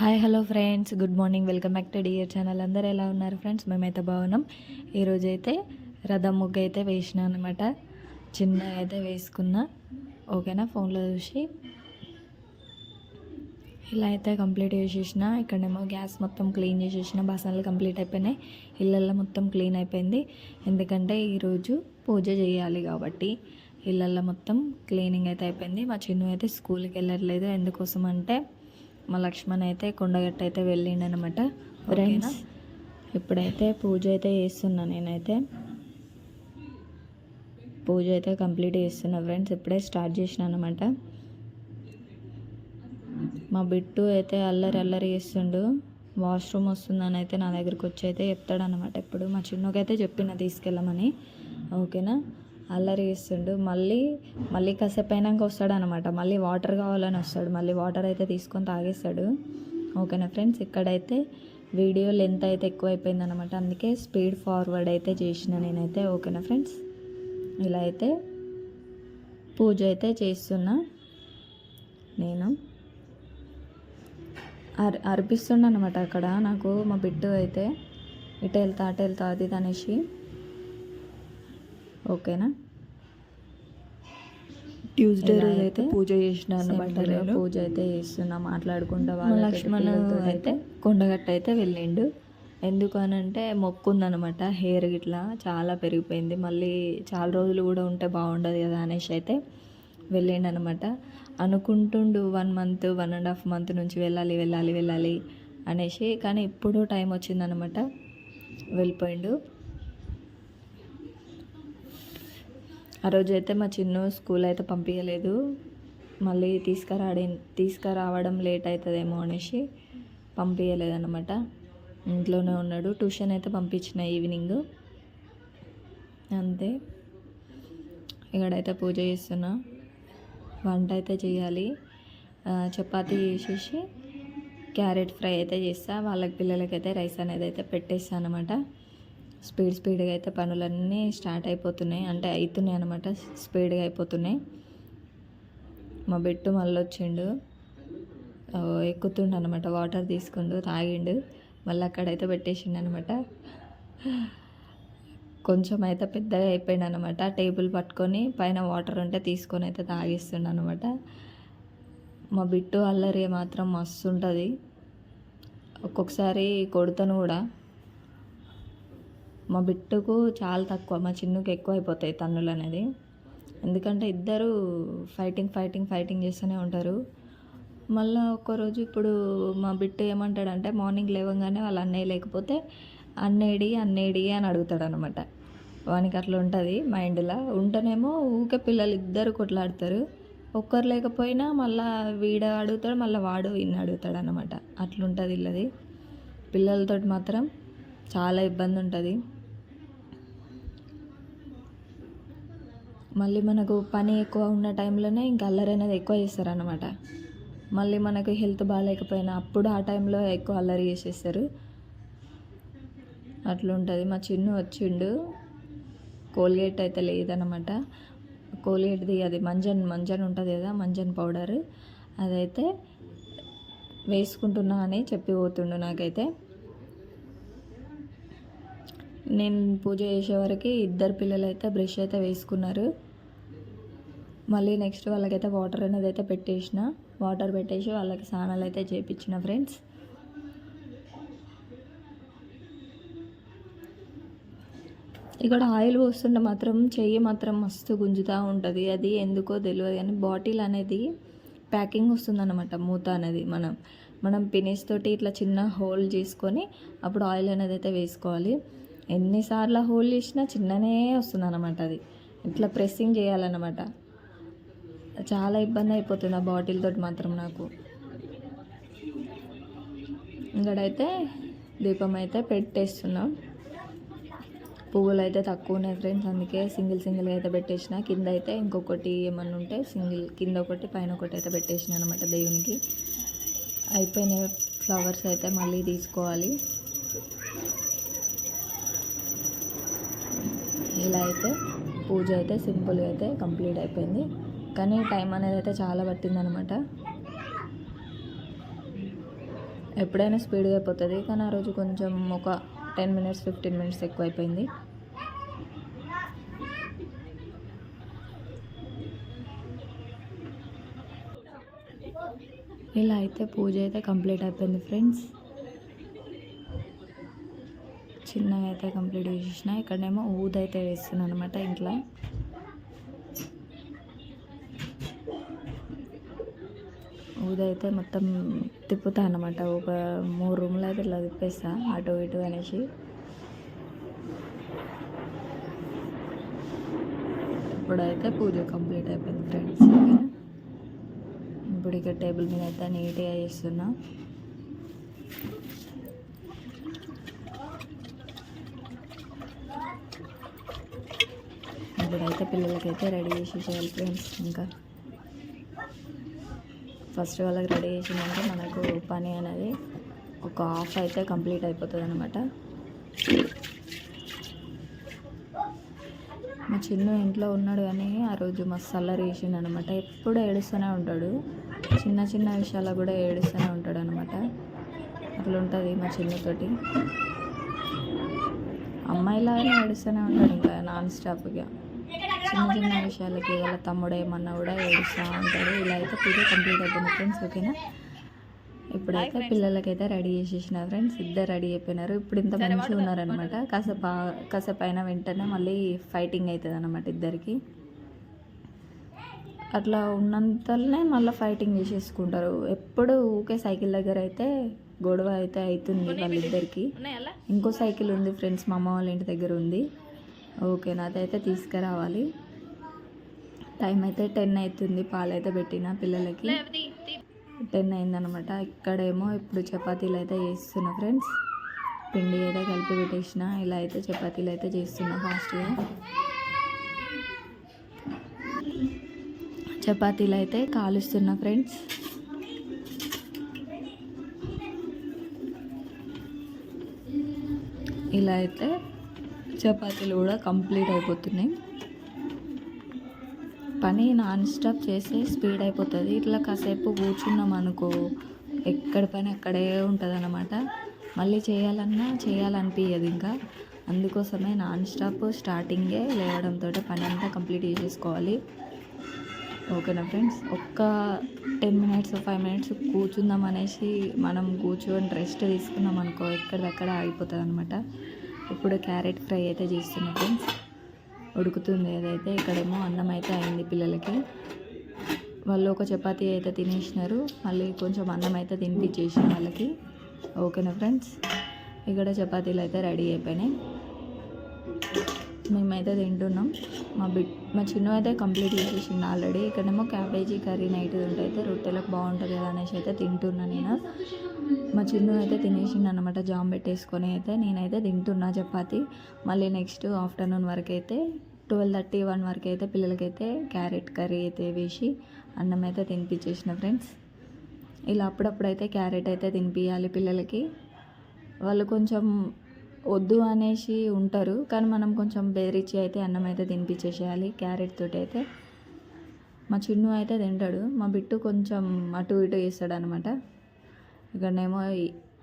Hi hello friends. Good morning. Welcome back to dear channel. అందరూ ఎలా ఉన్నారు friends? మేమైతే బాగున్నాం. ఈరోజు అయితే రథం ముగ్గు అయితే వేసిన అనమాట చిన్న అయితే వేసుకున్నా. ఓకేనా? ఫోన్లో చూసి. ఇలా అయితే కంప్లీట్ చేసేసిన. ఇక్కడేమో గ్యాస్ మొత్తం క్లీన్ చేసేసిన. బాసనలు కంప్లీట్ అయిపోయినాయి. ఇళ్ళల్లో మొత్తం క్లీన్ అయిపోయింది. ఎందుకంటే ఈరోజు పూజ చేయాలి కాబట్టి ఇళ్ళల్లో మొత్తం క్లీనింగ్ అయితే అయిపోయింది. మా చిన్ను అయితే స్కూల్కి వెళ్ళట్లేదు. ఎందుకోసం అంటే మా లక్ష్మణ్ అయితే కొండగట్ట అయితే వెళ్ళిండు అనమాట ఫ్రెండ్స్ ఇప్పుడైతే పూజ అయితే చేస్తున్నా నేనైతే. పూజ అయితే కంప్లీట్ చేస్తున్నా ఫ్రెండ్స్ ఇప్పుడే స్టార్ట్ చేసిన అనమాట మా బిట్టు అయితే అల్లరి అల్లరి చేస్తుండు. వాష్రూమ్ వస్తుందని అయితే నా దగ్గరికి వచ్చి అయితే చెప్తాడనమాట. ఇప్పుడు మా చిన్నకైతే చెప్పిన తీసుకెళ్ళమని. ఓకేనా? అల్లరి చేస్తుండు. మళ్ళీ మళ్ళీ కాసేపు అయినాక వస్తాడు అనమాట మళ్ళీ వాటర్ కావాలని వస్తాడు. మళ్ళీ వాటర్ అయితే తీసుకొని తాగేస్తాడు. ఓకేనా ఫ్రెండ్స్? ఇక్కడైతే వీడియో లెంత్ అయితే ఎక్కువైపోయింది అనమాట అందుకే స్పీడ్ ఫార్వర్డ్ అయితే చేసిన నేనైతే. ఓకేనా ఫ్రెండ్స్? ఇలా అయితే పూజ అయితే చేస్తున్నా నేను. అర్ అర్పిస్తుండ అనమాట అక్కడ. నాకు మా బిడ్డు అయితే ఇటు వెళ్తా అటు వెళ్తా అది అనేసి. ఓకేనా? ట్యూస్డే రోజు అయితే పూజ చేసిన అనమాట పూజ అయితే చేస్తున్నా మాట్లాడుకుంటా వాళ్ళ లక్ష్మణ్ అయితే కొండగట్ట అయితే వెళ్ళిండు. ఎందుకు అని అంటే మొక్కు ఉందనమాట హెయిర్ గిట్లా చాలా పెరిగిపోయింది. మళ్ళీ చాలా రోజులు కూడా ఉంటే బాగుండదు కదా అనేసి అయితే వెళ్ళిండు అనమాట అనుకుంటుండు one month one and half month నుంచి వెళ్ళాలి వెళ్ళాలి వెళ్ళాలి అనేసి కానీ ఇప్పుడు టైం వచ్చిందనమాట. వెళ్ళిపోయిండు. ఆ రోజు అయితే మా చిన్ను స్కూల్ అయితే పంపించలేదు మళ్ళీ తీసుకురాడి తీసుకురావడం లేట్ అవుతుందేమో అనేసి పంపించలేదన్నమాట ఇంట్లోనే ఉన్నాడు. ట్యూషన్ అయితే పంపించిన ఈవినింగ్. అంతే. ఇక్కడైతే పూజ చేస్తున్నా. వంట అయితే చేయాలి చపాతి చేసేసి క్యారెట్ ఫ్రై అయితే చేస్తా. వాళ్ళకి పిల్లలకైతే రైస్ అనేది అయితే పెట్టేస్తాను అనమాట స్పీడ్ స్పీడ్గా అయితే పనులన్నీ స్టార్ట్ అయిపోతున్నాయి. అంటే అవుతున్నాయి అనమాట స్పీడ్గా అయిపోతున్నాయి. మా బెట్టు మళ్ళీ వచ్చిండు ఎక్కుతుండు అనమాట వాటర్ తీసుకుండు తాగిండు. మళ్ళీ అక్కడైతే పెట్టేసిండు అనమాట కొంచెం అయితే పెద్దగా అయిపోయింది అనమాట టేబుల్ పట్టుకొని పైన వాటర్ ఉంటే తీసుకొని అయితే తాగిస్తుండ అనమాట మా బిట్టు అల్లరి మాత్రం మస్తు ఉంటుంది ఒక్కొక్కసారి కొడతాను కూడా. మా బిట్టుకు చాలా తక్కువ మా చిన్నుకు ఎక్కువ అయిపోతాయి తన్నులు అనేది. ఎందుకంటే ఇద్దరు ఫైటింగ్ ఫైటింగ్ ఫైటింగ్ చేస్తూనే ఉంటారు. మళ్ళీ ఒక్కరోజు ఇప్పుడు మా బిట్టు ఏమంటాడంటే మార్నింగ్ లేవగానే వాళ్ళ అన్నయ్య లేకపోతే అన్నేడి అన్నేడి అని అడుగుతాడు అనమాట వానికి అట్లా ఉంటుంది మైండ్లో. ఉంటేనేమో ఊకే పిల్లలు ఇద్దరు కొట్లాడతారు. ఒక్కరు లేకపోయినా మళ్ళీ వీడ అడుగుతాడు మళ్ళీ వాడు ఇన్ని అడుగుతాడు అనమాట అట్లుంటుంది ఇల్లది పిల్లలతోటి మాత్రం చాలా ఇబ్బంది ఉంటుంది మళ్ళీ మనకు పని ఎక్కువ ఉన్న టైంలోనే ఇంకా అల్లరి అనేది ఎక్కువ చేస్తారనమాట మళ్ళీ మనకు హెల్త్ బాగాలేకపోయినా అప్పుడు ఆ టైంలో ఎక్కువ అల్లరి చేసేస్తారు. అట్లుంటుంది. మా చిన్ను వచ్చిండు. కోల్గేట్ అయితే లేదనమాట కోల్గేట్ది అది మంజన్ మంజన్ ఉంటుంది కదా మంజన్ పౌడర్. అదైతే వేసుకుంటున్నా అని చెప్పి పోతుండు నాకైతే. నేను పూజ చేసే వరకు ఇద్దరు పిల్లలు అయితే బ్రష్ అయితే వేసుకున్నారు. మళ్ళీ నెక్స్ట్ వాళ్ళకైతే వాటర్ అనేది అయితే పెట్టేసిన. వాటర్ పెట్టేసి వాళ్ళకి స్నానాలు అయితే చేపించిన ఫ్రెండ్స్. ఇక్కడ ఆయిల్ పోస్తుంటే మాత్రం చెయ్యి మాత్రం మస్తు గుంజుతూ ఉంటుంది. అది ఎందుకో తెలియదు కానీ బాటిల్ అనేది ప్యాకింగ్ వస్తుందన్నమాట మూత అనేది. మనం మనం పినిస్ తోటి ఇట్లా చిన్న హోల్ చేసుకొని అప్పుడు ఆయిల్ అనేది అయితే వేసుకోవాలి. ఎన్నిసార్లు హోల్ చేసినా చిన్ననే వస్తుందన్నమాట అది. ఇట్లా ప్రెస్సింగ్ చేయాలన్నమాట. చాలా ఇబ్బంది అయిపోతుంది ఆ బాటిల్ తోటి మాత్రం నాకు. ఇక్కడైతే దీపం అయితే పెట్టేస్తున్నాం. పువ్వులు అయితే తక్కువ ఉన్నాయి ఫ్రెండ్స్ అందుకే సింగిల్ సింగిల్గా అయితే పెట్టేసిన. కింద అయితే ఇంకొకటి ఏమన్నా ఉంటే సింగిల్ కింద ఒకటి పైన ఒకటి అయితే పెట్టేసిన అనమాట దేవునికి. అయిపోయిన ఫ్లవర్స్ అయితే మళ్ళీ తీసుకోవాలి. ఇలా అయితే పూజ అయితే సింపుల్గా అయితే కంప్లీట్ అయిపోయింది. కానీ టైం అనేది అయితే చాలా పట్టిందనమాట. ఎప్పుడైనా స్పీడ్గా అయిపోతుంది కానీ ఆ రోజు కొంచెం ఒక టెన్ మినిట్స్ ఫిఫ్టీన్ మినిట్స్ ఎక్కువ అయిపోయింది ఇలా అయితే పూజ అయితే కంప్లీట్ అయిపోయింది ఫ్రెండ్స్. చిన్నగా అయితే కంప్లీట్ చేసేసిన ఇక్కడనేమో ఊదైతే వేస్తున్నాను అనమాట ఇంట్లో. ఊదైతే మొత్తం తిప్పుతా అనమాట ఒక మూడు రూమ్లు అయితే ఇట్లా తిప్పేస్తా అటు ఇటు అనేసి. ఇప్పుడైతే పూజ కంప్లీట్ అయిపోయింది ఫ్రెండ్స్. ఇప్పుడు ఇక టేబుల్ మీద అయితే నీట్గా చేస్తున్నా. ఇప్పుడైతే పిల్లలకైతే రెడీ చేసి చేయాలి ఫ్రెండ్స్ ఇంకా. ఫస్ట్ వాళ్ళకి రెడీ చేసిందంటే మనకు పని అనేది ఒక హాఫ్ అయితే కంప్లీట్ అయిపోతుంది అనమాట మా చిన్న ఇంట్లో ఉన్నాడు కానీ ఆ రోజు మస్తు అల్లరి చేసిండు అనమాట ఎప్పుడు ఏడుస్తూనే ఉంటాడు. చిన్న చిన్న విషయాల్లో కూడా ఏడుస్తూనే ఉంటాడు అనమాట అట్లా ఉంటుంది మా చిన్నతోటి. అమ్మాయిలాగానే ఏడుస్తూనే ఉంటాడు ఇంకా నాన్ స్టాప్గా. చిన్న చిన్న విషయాలకి వాళ్ళ తమ్ముడు ఏమన్నా కూడా ఏడుస్తూ ఉంటాడు. ఇలా అయితే పూజ కంప్లీట్ అవుతుంది ఫ్రెండ్స్ ఓకేనా? ఇప్పుడైతే పిల్లలకైతే రెడీ చేసేసిన ఫ్రెండ్స్ ఇద్దరు రెడీ అయిపోయినారు. ఇప్పుడు ఇంత మంచిగా ఉన్నారనమాట కాసేపు ఆ- కాసేపు అయినా వెంటనే మళ్ళీ ఫైటింగ్ అవుతుంది అనమాట ఇద్దరికి. అట్లా ఉన్నంతనే మళ్ళీ ఫైటింగ్ చేసేసుకుంటారు. ఎప్పుడు ఊకే సైకిల్ దగ్గర అయితే గొడవ అయితే అవుతుంది వాళ్ళిద్దరికి. ఇంకో సైకిల్ ఉంది ఫ్రెండ్స్ మా అమ్మ వాళ్ళ ఇంటి దగ్గర ఉంది. ఓకే నాదైతే తీసుకురావాలి. టైం అయితే టెన్ అవుతుంది పాలు అయితే పెట్టిన పిల్లలకి. టెన్ అయిందనమాట ఇక్కడేమో ఇప్పుడు చపాతీలు అయితే చేస్తున్నా ఫ్రెండ్స్. పిండి అయితే కలిపి పెట్టేసిన ఇలా అయితే చపాతీలు అయితే చేస్తున్నా ఫాస్ట్గా చపాతీలు అయితే కాలుస్తున్నా ఫ్రెండ్స్. ఇలా అయితే చపాతీలు కూడా కంప్లీట్ అయిపోతున్నాయి. పని నాన్ స్టాప్ చేస్తే స్పీడ్ అయిపోతుంది. ఇట్లా కాసేపు కూర్చున్నాం అనుకో ఎక్కడ పని అక్కడే ఉంటుంది అనమాట మళ్ళీ చేయాలన్నా చేయాలనిపించదు ఇంకా. అందుకోసమే నాన్ స్టాప్ స్టార్టింగే లేవడంతో పని అంతా కంప్లీట్ చేసేసుకోవాలి. ఓకేనా ఫ్రెండ్స్? ఒక్క టెన్ మినిట్స్ ఫైవ్ మినిట్స్ కూర్చుందాం అనేసి మనం కూర్చొని రెస్ట్ తీసుకున్నాం అనుకో ఎక్కడిదక్కడ ఆగిపోతుంది అనమాట ఇప్పుడు క్యారెట్ ఫ్రై అయితే చేస్తున్నా ఫ్రెండ్స్. ఉడుకుతుంది ఏదైతే ఇక్కడేమో అన్నం అయితే అయింది పిల్లలకి. వాళ్ళు ఒక చపాతీ అయితే తినేసినారు. మళ్ళీ కొంచెం అన్నం అయితే తినిపించేసిన వాళ్ళకి. ఓకేనా ఫ్రెండ్స్? ఇక్కడ చపాతీలు అయితే రెడీ అయిపోయినాయి. మేమైతే తింటున్నాం. మా బిడ్ మా చిన్నవైతే అయితే కంప్లీట్ చేసేసింది ఆల్రెడీ. ఇక్కడేమో క్యాబేజీ కర్రీ నైట్ ఉంటే అయితే రొట్టెలకు బాగుంటుంది కదా అనేసి అయితే తింటున్నా నేను. మా చిన్న అయితే తినేసిండు అనమాట జామ్ పెట్టేసుకొని అయితే నేనైతే తింటున్నా చపాతి. మళ్ళీ నెక్స్ట్ ఆఫ్టర్నూన్ వరకు అయితే ట్వెల్వ్ థర్టీ వన్ వరకు అయితే పిల్లలకైతే క్యారెట్ కర్రీ అయితే వేసి అన్నం అయితే తినిపించేసిన ఫ్రెండ్స్. ఇలా అప్పుడప్పుడు అయితే క్యారెట్ అయితే తినిపించాలి పిల్లలకి. వాళ్ళు కొంచెం వద్దు అనేసి ఉంటారు. కానీ మనం కొంచెం బెదిరించి అయితే అన్నం అయితే తినిపించేసేయాలి. క్యారెట్ తోటి అయితే. మా చిన్ను అయితే తింటాడు. మా బిట్టు కొంచెం అటు ఇటు చేస్తాడు అనమాట ఇక్కడనేమో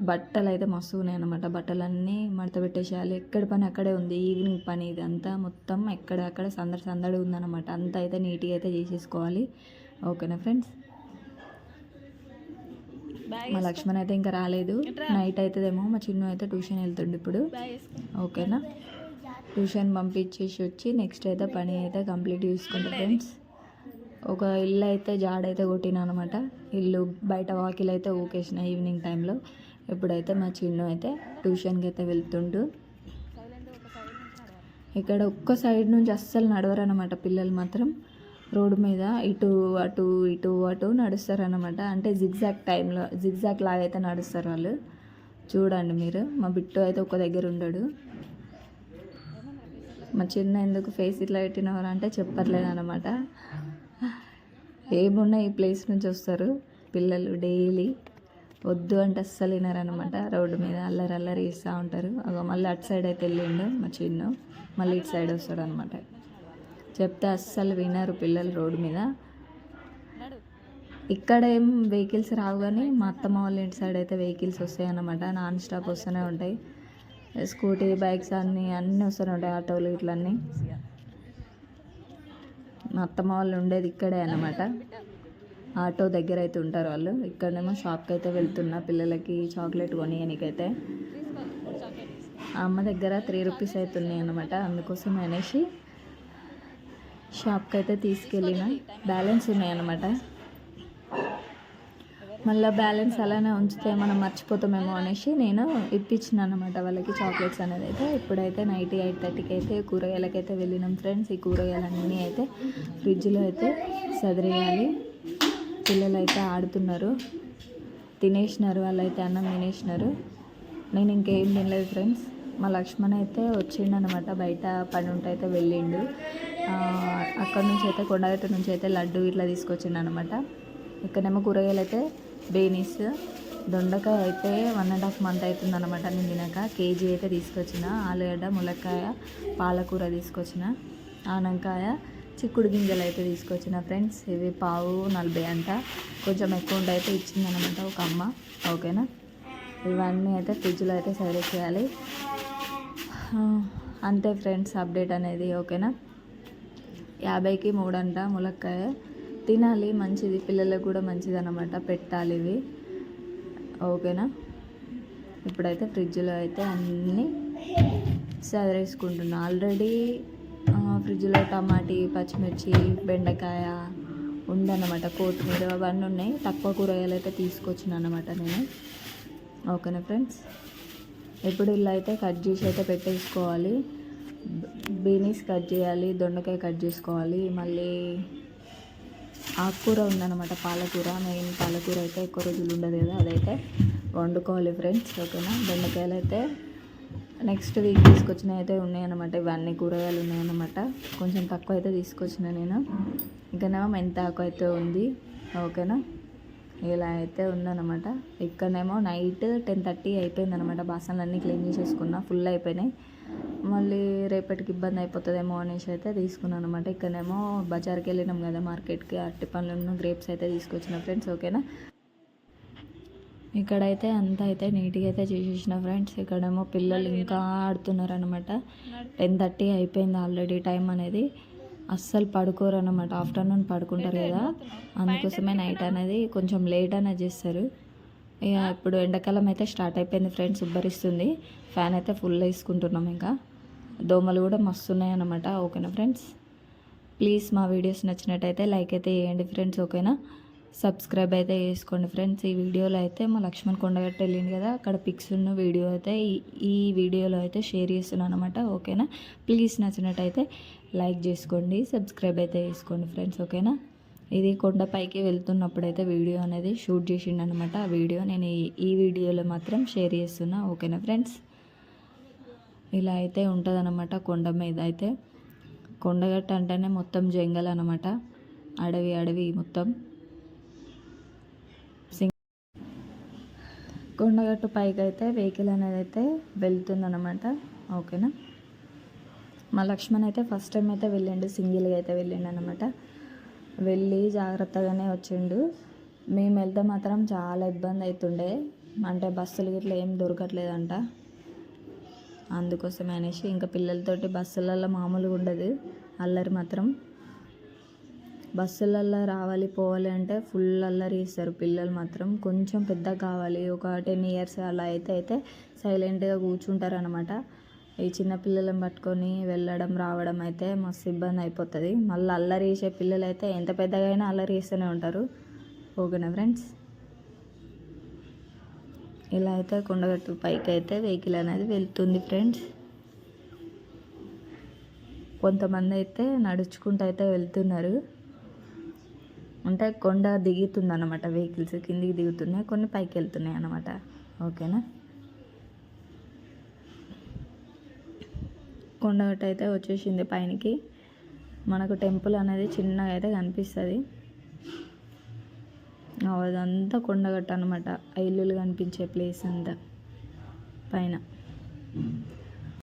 బట్టలు అయితే మస్తు ఉన్నాయి అనమాట బట్టలన్నీ మడత పెట్టేసేయాలి. ఎక్కడ పని అక్కడే ఉంది. ఈవినింగ్ పని ఇదంతా మొత్తం ఎక్కడ అక్కడ సందడి సందడి ఉందన్నమాట. అంతా అయితే నీట్గా అయితే చేసేసుకోవాలి. ఓకేనా ఫ్రెండ్స్? మా లక్ష్మణ్ అయితే ఇంకా రాలేదు. నైట్ అవుతుందేమో మా చిన్ను అయితే ట్యూషన్ వెళ్తుండు ఇప్పుడు. ఓకేనా? ట్యూషన్ పంపించేసి వచ్చి నెక్స్ట్ అయితే పని అయితే కంప్లీట్ చేసుకుంటా ఫ్రెండ్స్. ఒక ఇల్లు అయితే జాడైతే కొట్టిన అనమాట. ఇల్లు బయట వాకిలు అయితే ఊకేసిన ఈవినింగ్ టైంలో. ఇప్పుడైతే మా చిన్ను అయితే ట్యూషన్కి అయితే వెళ్తుండు. ఇక్కడ ఒక్క సైడ్ నుంచి అస్సలు నడవరనమాట పిల్లలు మాత్రం. రోడ్డు మీద ఇటు అటు ఇటు అటు నడుస్తారనమాట అంటే జిగ్జాగ్ టైంలో జిగ్జాగ్ లాగా అయితే నడుస్తారు వాళ్ళు. చూడండి మీరు మా బిట్టు అయితే ఒక దగ్గర ఉండడు. మా చిన్న ఎందుకు ఫేస్ ఇట్లా పెట్టినవారు అంటే చెప్పట్లేదు అనమాట ఏమున్నా ఈ ప్లేస్ నుంచి వస్తారు. పిల్లలు డైలీ వద్దు అంటే అస్సలు వినరనమాట రోడ్డు మీద అల్లరి అల్లరి ఇస్తూ ఉంటారు. అగో మళ్ళీ అటు సైడ్ అయితే వెళ్ళిండు మా చిన్న. మళ్ళీ ఇటు సైడ్ వస్తాడు అనమాట చెప్తే అస్సలు వినరు పిల్లలు రోడ్డు మీద. ఇక్కడ ఏం వెహికల్స్ రావు కానీ మా అత్తమ్మ వాళ్ళ ఇంటి సైడ్ అయితే వెహికల్స్ వస్తాయి అన్నమాట. నాన్ స్టాప్ వస్తూనే ఉంటాయి. స్కూటీ బైక్స్ అన్నీ అన్నీ వస్తూనే ఉంటాయి ఆటోలు ఇట్లన్నీ. మా అత్తమ్మ వాళ్ళు ఉండేది ఇక్కడే అన్నమాట. ఆటో దగ్గర అయితే ఉంటారు వాళ్ళు. ఇక్కడనేమో షాప్కి అయితే వెళ్తున్నా పిల్లలకి చాక్లెట్ కొనియనికైతే. అమ్మ దగ్గర త్రీ రూపీస్ అవుతున్నాయి అన్నమాట. అందుకోసం అనేసి షాప్కి అయితే తీసుకెళ్ళిన. బ్యాలెన్స్ ఉన్నాయన్నమాట. మళ్ళీ బ్యాలెన్స్ అలానే ఉంచితే మనం మర్చిపోతామేమో అనేసి నేను ఇప్పించిన అనమాట వాళ్ళకి చాక్లెట్స్ అనేది అయితే. ఇప్పుడైతే నైట్ ఎయిట్ థర్టీకి అయితే కూరగాయలకైతే వెళ్ళినాం ఫ్రెండ్స్. ఈ కూరగాయలన్నీ అయితే ఫ్రిడ్జ్లో అయితే సదిరేయాలి. పిల్లలు అయితే ఆడుతున్నారు. తినేసినారు వాళ్ళైతే అన్నం తినేసినారు. నేను ఇంకేం తినలేదు ఫ్రెండ్స్. మా లక్ష్మణ్ అయితే వచ్చిండనమాట బయట పని ఉంటే అయితే వెళ్ళిండు. అక్కడ నుంచి అయితే కొండగట్ట నుంచి అయితే లడ్డు ఇట్లా తీసుకొచ్చిండు అనమాట ఇక్కడేమో కూరగాయలు అయితే బేనీస్ దొండకాయ అయితే వన్ అండ్ హాఫ్ మంత్ అవుతుంది అనమాట నేను తినక. కేజీ అయితే తీసుకొచ్చిన. ఆలుగడ్డ ములక్కాయ పాలకూర తీసుకొచ్చిన. ఆనంకాయ చిక్కుడు గింజలు అయితే తీసుకొచ్చిన ఫ్రెండ్స్. ఇవి పావు నలభై అంట. కొంచెం ఎక్కువ అయితే ఇచ్చిందనమాట ఒక అమ్మ. ఓకేనా? ఇవన్నీ అయితే ఫ్రిడ్జ్లో అయితే సైడ్ చేయాలి అంతే ఫ్రెండ్స్ అప్డేట్ అనేది. ఓకేనా? యాభైకి మూడంట ములక్కాయ. తినాలి మంచిది పిల్లలకు కూడా మంచిది అనమాట పెట్టాలి ఇవి. ఓకేనా? ఇప్పుడైతే ఫ్రిడ్జ్లో అయితే అన్నీ సదరేసుకుంటున్నా. ఆల్రెడీ ఫ్రిడ్జ్లో టమాటీ పచ్చిమిర్చి బెండకాయ ఉందన్నమాట కొత్తిమీర అవన్నీ ఉన్నాయి. తక్కువ కూరగాయలు అయితే తీసుకొచ్చిన అనమాట నేను. ఓకేనా ఫ్రెండ్స్? ఇప్పుడు ఇలా అయితే కట్ చేసి అయితే పెట్టేసుకోవాలి. బీనీస్ కట్ చేయాలి దొండకాయ కట్ చేసుకోవాలి మళ్ళీ ఆకుకూర ఉందన్నమాట పాలకూర మెయిన్ పాలకూర అయితే ఎక్కువ రోజులు ఉండదు కదా అదైతే వండుకోవాలి ఫ్రెండ్స్ ఓకేనా? బెండకాయలు అయితే నెక్స్ట్ వీక్ తీసుకొచ్చిన అయితే ఉన్నాయన్నమాట ఇవన్నీ కూరగాయలు ఉన్నాయన్నమాట కొంచెం తక్కువ అయితే తీసుకొచ్చిన నేను. ఇంకనేమో మెంతాకు అయితే ఉంది ఓకేనా? ఇలా అయితే ఉందన్నమాట. ఇక్కడనేమో నైట్ టెన్ థర్టీ అయిపోయిందనమాట బాసనలు అన్నీ క్లీన్ చేసేసుకున్నా ఫుల్ అయిపోయినాయి. మళ్ళీ రేపటికి ఇబ్బంది అయిపోతుందేమో అనేసి అయితే తీసుకున్నాను అనమాట ఇక్కడనేమో బజార్కి వెళ్ళినాం కదా మార్కెట్కి అరటి పండ్లను గ్రేప్స్ అయితే తీసుకొచ్చిన ఫ్రెండ్స్ ఓకేనా? ఇక్కడైతే అంతా అయితే నీట్గా అయితే చేసేసిన ఫ్రెండ్స్. ఇక్కడేమో పిల్లలు ఇంకా ఆడుతున్నారు అనమాట టెన్ థర్టీ అయిపోయింది ఆల్రెడీ టైం అనేది. అస్సలు పడుకోరు అనమాట ఆఫ్టర్నూన్ పడుకుంటారు కదా. అందుకోసమే నైట్ అనేది కొంచెం లేట్ అనేది చేస్తారు. ఇక ఇప్పుడు ఎండాకాలం అయితే స్టార్ట్ అయిపోయింది ఫ్రెండ్స్ ఉబ్బరిస్తుంది. ఫ్యాన్ అయితే ఫుల్ వేసుకుంటున్నాం ఇంకా. దోమలు కూడా మస్తు అనమాట ఓకేనా ఫ్రెండ్స్? ప్లీజ్ మా వీడియోస్ నచ్చినట్టయితే లైక్ అయితే వేయండి ఫ్రెండ్స్ ఓకేనా? సబ్స్క్రైబ్ అయితే చేసుకోండి ఫ్రెండ్స్. ఈ వీడియోలో అయితే మా లక్ష్మణ్ కొండగట్ట వెళ్ళింది కదా అక్కడ పిక్స్ ఉన్న వీడియో అయితే ఈ- ఈ వీడియోలో అయితే షేర్ చేస్తున్నాను అనమాట ఓకేనా? ప్లీజ్ నచ్చినట్టయితే లైక్ చేసుకోండి సబ్స్క్రైబ్ అయితే చేసుకోండి ఫ్రెండ్స్ ఓకేనా? ఇది కొండపైకి వెళ్తున్నప్పుడు అయితే వీడియో అనేది షూట్ చేసిండు అనమాట ఆ వీడియో నేను ఈ- వీడియోలో మాత్రం షేర్ చేస్తున్నా. ఓకేనా ఫ్రెండ్స్? ఇలా అయితే ఉంటుంది కొండ మీద అయితే. కొండగట్ట అంటేనే మొత్తం జంగల్ అనమాట. అడవి అడవి మొత్తం. కొండగట్టు పైకి అయితే వెహికల్ అనేది అయితే వెళ్తుందనమాట. ఓకేనా? మా లక్ష్మణ్ అయితే ఫస్ట్ టైం అయితే వెళ్ళిండు. సింగిల్గా అయితే వెళ్ళిండు అనమాట వెళ్ళి జాగ్రత్తగానే వచ్చిండు. మేము వెళ్తే మాత్రం చాలా ఇబ్బంది అవుతుండే అంటే బస్సులు గిట్లా ఏం దొరకట్లేదంట. అందుకోసం అనేసి ఇంకా పిల్లలతోటి బస్సులలో మామూలుగా ఉండదు. అల్లరి మాత్రం. బస్సులల్లో రావాలి పోవాలి అంటే ఫుల్ అల్లరి చేస్తారు పిల్లలు మాత్రం. కొంచెం పెద్ద కావాలి. ఒక టెన్ ఇయర్స్ అలా అయితే అయితే సైలెంట్గా కూర్చుంటారు అనమాట ఈ చిన్న పిల్లలను పట్టుకొని వెళ్ళడం రావడం అయితే మస్తు ఇబ్బంది అయిపోతుంది. మళ్ళీ అల్లరి చేసే పిల్లలు అయితే ఎంత పెద్దగా అయినా అల్లరి చేస్తూనే ఉంటారు. ఓకేనా ఫ్రెండ్స్? ఇలా అయితే కొండగట్టు పైకి అయితే వెహికల్ అనేది వెళ్తుంది ఫ్రెండ్స్. కొంతమంది అయితే నడుచుకుంటూ అయితే వెళ్తున్నారు. అంటే కొండ దిగుతుంది అనమాట వెహికల్స్ కిందికి దిగుతున్నాయి కొన్ని పైకి వెళ్తున్నాయి అనమాట ఓకేనా? కొండగట్టు అయితే వచ్చేసింది పైనకి. మనకు టెంపుల్ అనేది చిన్నగా అయితే కనిపిస్తుంది. అదంతా కొండగట్ట అనమాట ఆ ఇల్లులు కనిపించే ప్లేస్ అంతా పైన.